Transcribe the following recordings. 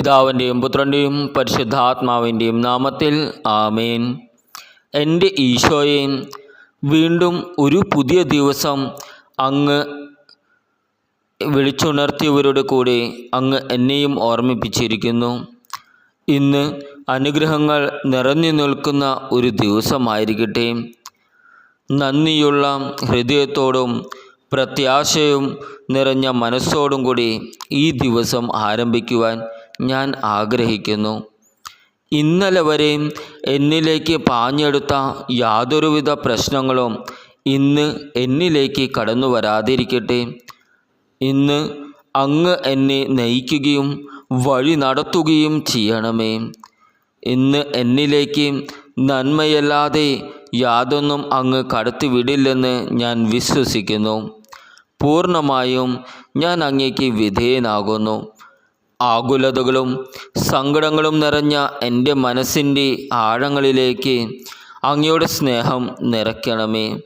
പിതാവിന്റെയും പുത്രന്റെയും പരിശുദ്ധാത്മാവിന്റെയും നാമത്തിൽ ആമേൻ. എന്റെ ഈശോയെ വീണ്ടും ഒരു പുതിയ ദിവസം അങ്ങ് വിളിച്ചുണർത്തിയവരുടെ കൂടെ അങ്ങ് എന്നെയും ഓർമ്മിപ്പിച്ചിരിക്കുന്നു. ഇന്ന് അനുഗ്രഹങ്ങൾ നിറഞ്ഞു നിൽക്കുന്ന ഒരു ദിവസമായിരിക്കട്ടെ. നന്ദിയുള്ള ഹൃദയത്തോടും പ്രത്യാശയും നിറഞ്ഞ മനസ്സോടും കൂടി ഈ ദിവസം ആരംഭിക്കുവാൻ ഞാൻ ആഗ്രഹിക്കുന്നു. ഇന്നലെ വരെയും എന്നിലേക്ക് പാഞ്ഞെടുത്ത യാതൊരുവിധ പ്രശ്നങ്ങളും ഇന്ന് എന്നിലേക്ക് കടന്നു വരാതിരിക്കട്ടെ. ഇന്ന് അങ്ങ് എന്നെ നയിക്കുകയും വഴി നടത്തുകയും ചെയ്യണമേ. ഇന്ന് എന്നിലേക്ക് നന്മയല്ലാതെ യാതൊന്നും അങ്ങ് കടത്തിവിടില്ലെന്ന് ഞാൻ വിശ്വസിക്കുന്നു. പൂർണമായും ഞാൻ അങ്ങേക്ക് വിധേയനാകുന്നു. ആകുലതകളും സങ്കടങ്ങളും നിറഞ്ഞ എന്റെ മനസ്സിന്റെ ആഴങ്ങളിലേക്ക് അങ്ങയുടെ സ്നേഹം നിറയ്ക്കണമേ.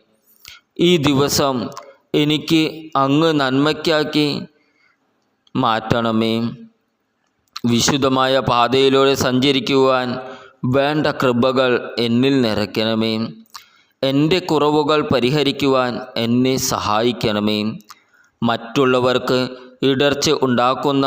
ഈ ദിവസം എനിക്ക് അങ്ങ് നന്മയ്ക്കാക്കി മാറ്റണമേ. വിശുദ്ധമായ പാതയിലൂടെ സഞ്ചരിക്കുവാൻ വേണ്ട കൃപകൾ എന്നിൽ നിറയ്ക്കണമേ. എന്റെ കുറവുകൾ പരിഹരിക്കുവാൻ എന്നെ സഹായിക്കണമേ. മറ്റുള്ളവർക്ക് ഇടർച്ച ഉണ്ടാക്കുന്ന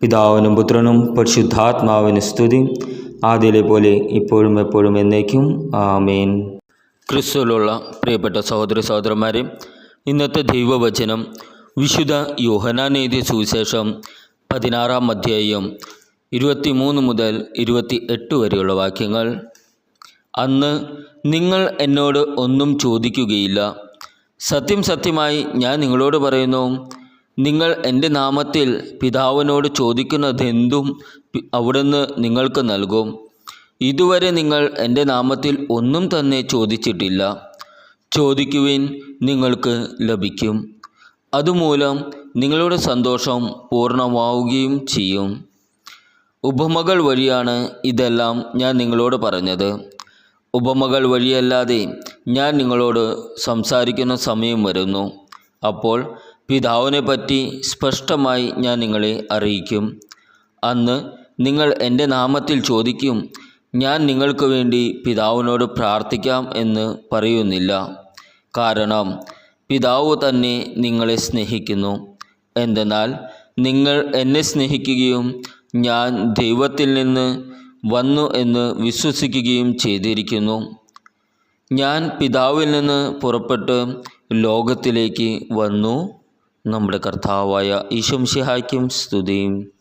പിതാവിനും പുത്രനും പരിശുദ്ധാത്മാവിന് സ്തുതി. ആദ്യയിലെ പോലെ ഇപ്പോഴും എപ്പോഴും എന്നേക്കും. ആമേൻ. ക്രിസ്തുവിലുള്ള പ്രിയപ്പെട്ട സഹോദര സഹോദരന്മാരെ ഇന്നത്തെ ദൈവവചനം വിശുദ്ധ യോഹനാനേതി സുവിശേഷം പതിനാറാം അധ്യായം ഇരുപത്തിമൂന്ന് മുതൽ ഇരുപത്തി എട്ട് വരെയുള്ള വാക്യങ്ങൾ. അന്ന് നിങ്ങൾ എന്നോട് ഒന്നും ചോദിക്കുകയില്ല. സത്യം സത്യമായി ഞാൻ നിങ്ങളോട് പറയുന്നു. നിങ്ങൾ എന്റെ നാമത്തിൽ പിതാവിനോട് ചോദിക്കുന്നതെന്തും അവിടുന്ന് നിങ്ങൾക്ക് നൽകും. ഇതുവരെ നിങ്ങൾ എന്റെ നാമത്തിൽ ഒന്നും തന്നെ ചോദിച്ചിട്ടില്ല. ചോദിക്കുവിൻ നിങ്ങൾക്ക് ലഭിക്കും. അതുമൂലം നിങ്ങളുടെ സന്തോഷം പൂർണമാവുകയും ചെയ്യും. ഉപമകൾ വഴിയാണ് ഇതെല്ലാം ഞാൻ നിങ്ങളോട് പറഞ്ഞത്. ഉപമകൾ വഴിയല്ലാതെ ഞാൻ നിങ്ങളോട് സംസാരിക്കുന്ന സമയം വരുന്നു. അപ്പോൾ പിതാവിനെ പറ്റി സ്പഷ്ടമായി ഞാൻ നിങ്ങളെ അറിയിക്കും. അന്ന് നിങ്ങൾ എന്റെ നാമത്തിൽ ചോദിക്കും ഞാൻ നിങ്ങൾക്ക് വേണ്ടി പിതാവിനോട് പ്രാർത്ഥിക്കാം എന്ന് പറയുന്നില്ല. കാരണം പിതാവ് തന്നെ നിങ്ങളെ സ്നേഹിക്കുന്നു. എന്തെന്നാൽ നിങ്ങൾ എന്നെ സ്നേഹിക്കുകയും ഞാൻ ദൈവത്തിൽ നിന്ന് വന്നു എന്ന് വിശ്വസിക്കുകയും ചെയ്തിരിക്കുന്നു. ഞാൻ പിതാവിൽ നിന്ന് പുറപ്പെട്ട് ലോകത്തിലേക്ക് വന്നു. നമ്മുടെ കർത്താവായ ഈശംഷിഹായ്ക്കും സ്തുതിയും.